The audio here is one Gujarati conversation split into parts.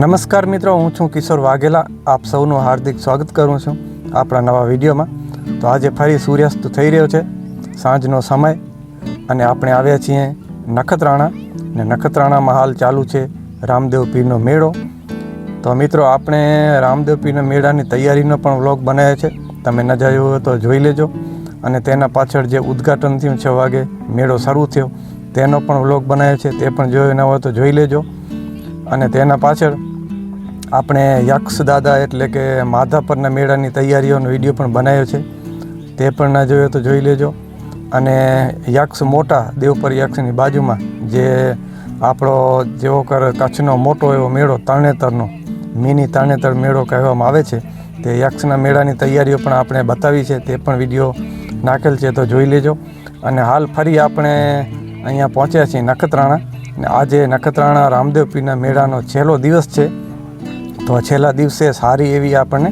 નમસ્કાર મિત્રો, હું છું કિશોર વાઘેલા. આપ સૌનું હાર્દિક સ્વાગત કરું છું આપણા નવા વિડીયોમાં. તો આજે ફરી સૂર્યાસ્ત થઈ રહ્યો છે, સાંજનો સમય, અને આપણે આવ્યા છીએ નખત્રાણા, ને નખત્રાણામાં હાલ ચાલુ છે રામદેવ પીરનો મેળો. તો મિત્રો, આપણે રામદેવ પીરના મેળાની તૈયારીનો પણ વ્લોગ બનાવ્યો છે. તમે ન જોયો હોય તો જોઈ લેજો. અને તેના પાછળ જે ઉદ્ઘાટન થયું છ વાગે મેળો શરૂ થયો, તેનો પણ વ્લોગ બનાવ્યો છે. તે પણ જોયો ન હોય તો જોઈ લેજો. અને તેના પાછળ આપણે યક્ષ દાદા એટલે કે માધાપરના મેળાની તૈયારીઓનો વીડિયો પણ બનાવ્યો છે. તે પણ ના જોયો તો જોઈ લેજો. અને યક્ષ મોટા દેવપર યક્ષની બાજુમાં જે આપણો જેવો કર કચ્છનો મોટો એવો મેળો તરણેતરનો મિની તરણેતર મેળો કહેવામાં આવે છે. તે યક્ષના મેળાની તૈયારીઓ પણ આપણે બતાવી છે. તે પણ વીડિયો નાખેલ છે તો જોઈ લેજો. અને હાલ ફરી આપણે અહીંયા પહોંચ્યા છીએ નખત્રાણા. ને આજે નખત્રાણા રામદેવ પીરના મેળાનો છેલ્લો દિવસ છે. તો છેલ્લા દિવસે સારી એવી આપણને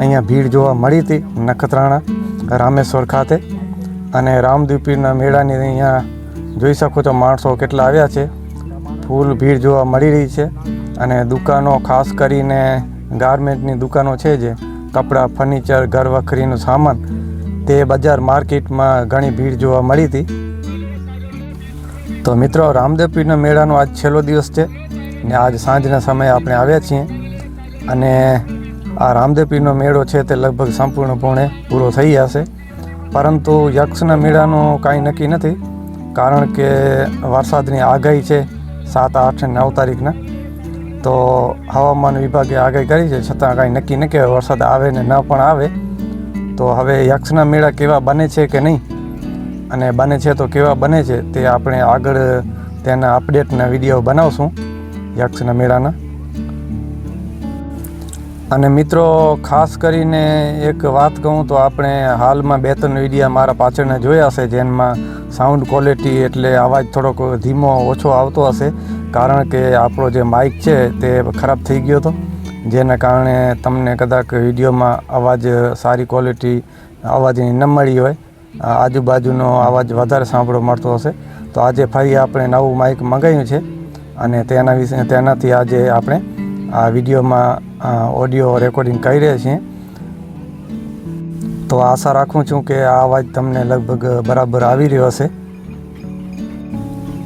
અહીંયા ભીડ જોવા મળી હતી નખત્રાણા રામેશ્વર ખાતે. અને રામદેવપીરના મેળાની અહીંયા જોઈ શકો છો માણસો કેટલા આવ્યા છે. ફૂલ ભીડ જોવા મળી રહી છે. અને દુકાનો ખાસ કરીને ગાર્મેન્ટની દુકાનો છે જે કપડાં, ફર્નિચર, ઘર વખરીનું સામાન તે બજાર માર્કેટમાં ઘણી ભીડ જોવા મળી હતી. તો મિત્રો, રામદેવ પીરના મેળાનો આજ છેલ્લો દિવસ છે ને આજ સાંજના સમયે આપણે આવ્યા છીએ. અને આ રામદેવ પીરનો મેળો છે તે લગભગ સંપૂર્ણપણે પૂરો થઈ જશે પરંતુ યક્ષના મેળાનું કાંઈ નક્કી નથી, કારણ કે વરસાદની આગાહી છે સાત, આઠ અને નવ તારીખના. તો હવામાન વિભાગે આગાહી કરી છે, છતાં કાંઈ નક્કી ન કહેવાય વરસાદ આવે ને ન પણ આવે. તો હવે યક્ષના મેળા કેવા બને છે કે નહીં અને બને છે તો કેવા બને છે તે આપણે આગળ તેના અપડેટના વીડિયો બનાવશું યક્ષના મેળાના. અને મિત્રો, ખાસ કરીને એક વાત કહું તો આપણે હાલમાં બે ત્રણ વિડીયા મારા પાછળના જોયા હશે, જેમાં સાઉન્ડ ક્વોલિટી એટલે અવાજ થોડોક ધીમો ઓછો આવતો હશે, કારણ કે આપણો જે માઇક છે તે ખરાબ થઈ ગયો હતો. જેના કારણે તમને કદાચ વિડીયોમાં અવાજ સારી ક્વોલિટી અવાજની ન મળી હોય. આજુબાજુનો અવાજ વધારે સાંભળવા મળતો હશે. તો આજે ફરી આપણે નવું માઇક મંગાવ્યું છે અને તેના વિશે, તેનાથી આજે આપણે આ વિડીયોમાં ઓડિયો રેકોર્ડિંગ કરી રહ્યા છીએ. તો આશા રાખું છું કે આ અવાજ તમને લગભગ બરાબર આવી રહ્યો હશે.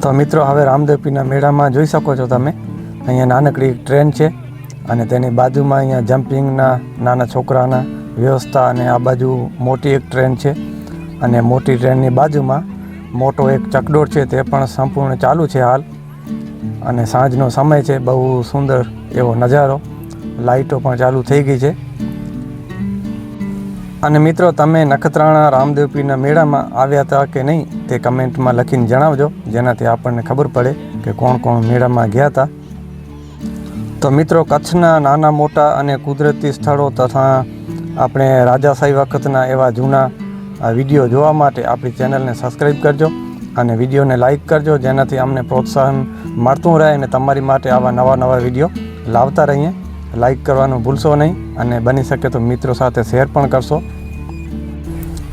તો મિત્રો, હવે રામદેવપીના મેળામાં જોઈ શકો છો તમે. અહીંયા નાનકડી ટ્રેન છે અને તેની બાજુમાં અહીંયા જમ્પિંગના નાના છોકરાના વ્યવસ્થા અને આ બાજુ મોટી એક ટ્રેન છે. અને મોટી ટ્રેનની બાજુમાં મોટો એક ચકડોળ છે તે પણ સંપૂર્ણ ચાલુ છે હાલ. અને સાંજનો સમય છે, બહુ સુંદર એવો નજારો. લાઇટો પણ ચાલુ થઈ ગઈ છે. અને મિત્રો, તમે નખત્રાણા રામદેવપીના મેળામાં આવ્યા હતા કે નહીં, તે કમેન્ટમાં લખીને જણાવજો. જેનાથી આપણને ખબર પડે કે કોણ કોણ મેળામાં ગયા હતા. તો મિત્રો, કચ્છના નાના મોટા અને કુદરતી સ્થળો તથા આપણે રાજાશાહી વખતના એવા જૂના આ વીડિયો જોવા માટે આપણી ચેનલને સબસ્ક્રાઈબ કરજો અને વિડીયોને લાઇક કરજો, જેનાથી અમને પ્રોત્સાહન મળતું રહે અને તમારી માટે આવા નવા નવા વીડિયો લાવતા રહીએ. લાઇક કરવાનું ભૂલશો નહીં અને બની શકે તો મિત્રો સાથે શેર પણ કરશો.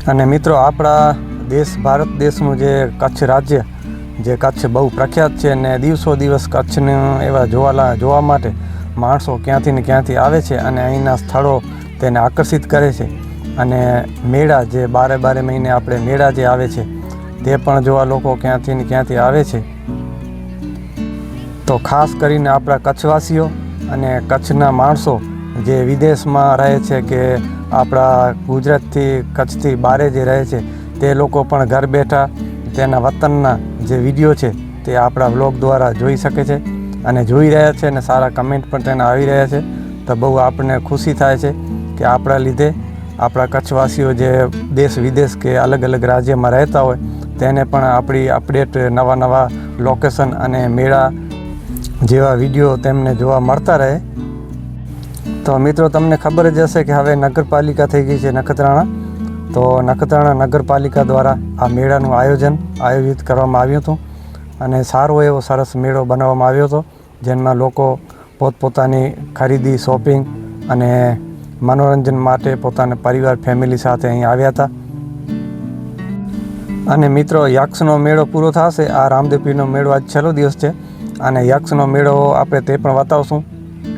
અને મિત્રો, આપણા દેશ, ભારત દેશનું જે કચ્છ રાજ્ય, જે કચ્છ બહુ પ્રખ્યાત છે અને દિવસો દિવસ કચ્છને એવા જોવાલા, જોવા માટે માણસો ક્યાંથી ને ક્યાંથી આવે છે અને અહીંના સ્થળો તેને આકર્ષિત કરે છે. અને મેળા જે બારે બારે મહિને આપણે મેળા જે આવે છે, તે પણ જોવા લોકો ક્યાંથી ને ક્યાંથી આવે છે, તો ખાસ કરીને આપણા કચ્છવાસીઓ અને કચ્છના માણસો જે વિદેશમાં રહે છે કે આપણા ગુજરાતથી કચ્છથી બારે જે રહે છે, તે લોકો પણ ઘર બેઠા તેના વતનના જે વીડિયો છે, તે આપણા વ્લોગ દ્વારા જોઈ શકે છે અને જોઈ રહ્યા છે અને સારા કમેન્ટ પણ તેના આવી રહ્યા છે. તો બહુ આપણને ખુશી થાય છે કે આપણા લીધે આપણા કચ્છવાસીઓ જે દેશ વિદેશ કે અલગ અલગ રાજ્યમાં રહેતા હોય, તેને પણ આપણી અપડેટ નવા નવા લોકેશન અને મેળા જેવા વીડિયો તેમને જોવા મળતા રહે. તો મિત્રો, તમને ખબર જ હશે કે હવે નગરપાલિકા થઈ ગઈ છે નખત્રાણા. તો નખત્રાણા નગરપાલિકા દ્વારા આ મેળાનું આયોજન આયોજિત કરવામાં આવ્યું હતું અને સારો એવો સરસ મેળો બનાવવામાં આવ્યો હતો, જેમાં લોકો પોતપોતાની ખરીદી શોપિંગ અને મનોરંજન માટે પોતાના પરિવાર ફેમિલી સાથે અહીં આવ્યા હતા. અને મિત્રો, યક્ષનો મેળો પૂરો થશે. આ રામદેવપીરનો મેળો આજ છેલ્લો દિવસ છે. અને યક્ષનો મેળો આપણે તે પણ બતાવશું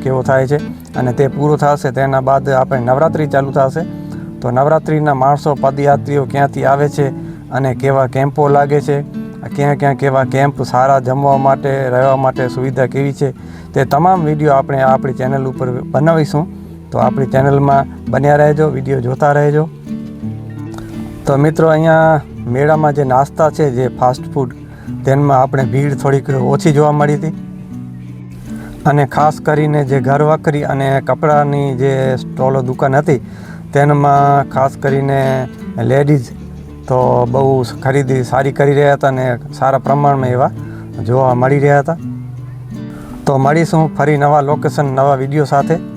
કેવો થાય છે. અને તે પૂરો થશે. તેના બાદ આપણે નવરાત્રિ ચાલુ થશે. તો નવરાત્રિના માણસો, પદયાત્રીઓ ક્યાંથી આવે છે અને કેવા કેમ્પો લાગે છે? ક્યાં ક્યાં કેવા કેમ્પ સારા જમવા માટે, રહેવા માટે સુવિધા કેવી છે? તે તમામ વીડિયો આપણે આપણી ચેનલ ઉપર બનાવીશું. તો આપણી ચેનલમાં બન્યા રહેજો, વીડિયો જોતા રહેજો. તો મિત્રો, અહીંયા મેળામાં જે નાસ્તા છે, જે ફાસ્ટ ફૂડ તેમાં આપણે ભીડ થોડીક ઓછી જોવા મળી હતી. અને ખાસ કરીને જે ઘર વખરી અને કપડાની જે સ્ટોલો દુકાન હતી તેમાં ખાસ કરીને લેડીઝ તો બહુ ખરીદી સારી કરી રહ્યા હતા અને સારા પ્રમાણમાં એવા જોવા મળી રહ્યા હતા. તો મળીશું ફરી નવા લોકેશન નવા વીડિયો સાથે.